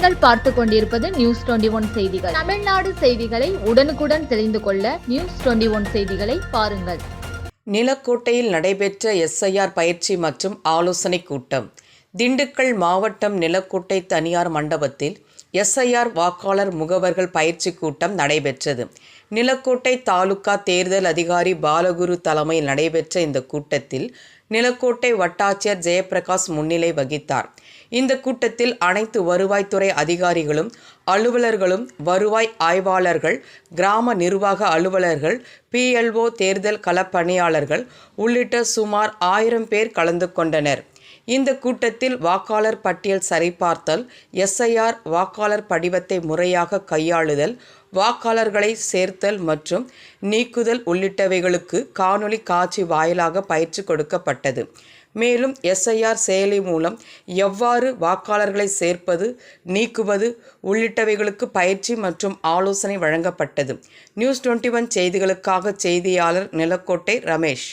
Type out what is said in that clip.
பார்த்து கொண்டிருப்பது news twenty one செய்திகள். தமிழ்நாடு செய்திகளை உடனுக்குடன் தெரிந்து கொள்ள நியூஸ் டுவெண்டி ஒன் செய்திகளை பாருங்கள். நிலக்கோட்டையில் நடைபெற்ற எஸ்ஐஆர் பயிற்சி மற்றும் ஆலோசனைக் கூட்டம். திண்டுக்கல் மாவட்டம் நிலக்கோட்டை தனியார் மண்டபத்தில் எஸ்ஐஆர் வாக்காளர் முகவர்கள் பயிற்சி கூட்டம் நடைபெற்றது. நிலக்கோட்டை தாலுகா தேர்தல் அதிகாரி பாலகுரு தலைமையில் நடைபெற்ற இந்த கூட்டத்தில் நிலக்கோட்டை வட்டாட்சியர் ஜெயபிரகாஷ் முன்னிலை வகித்தார். இந்த கூட்டத்தில் அனைத்து வருவாய்த்துறை அதிகாரிகளும் அலுவலர்களும் வருவாய் ஆய்வாளர்கள் கிராம நிர்வாக அலுவலர்கள் பிஎல்ஓ தேர்தல் களப்பணியாளர்கள் உள்ளிட்ட சுமார் ஆயிரம் பேர் கலந்து கொண்டனர். இந்த கூட்டத்தில் வாக்காளர் பட்டியல் சரிபார்த்தல் எஸ்ஐஆர் வாக்காளர் படிவத்தை முறையாக கையாளுதல் வாக்காளர்களை சேர்த்தல் மற்றும் நீக்குதல் உள்ளிட்டவைகளுக்கு காணொலி காட்சி வாயிலாக பயிற்சி கொடுக்கப்பட்டது. மேலும் எஸ்ஐஆர் செயலி மூலம் எவ்வாறு வாக்காளர்களை சேர்ப்பது நீக்குவது உள்ளிட்டவைகளுக்கு பயிற்சி மற்றும் ஆலோசனை வழங்கப்பட்டது. நியூஸ் டுவெண்ட்டி ஒன் செய்திகளுக்காக செய்தியாளர் நிலக்கோட்டை ரமேஷ்.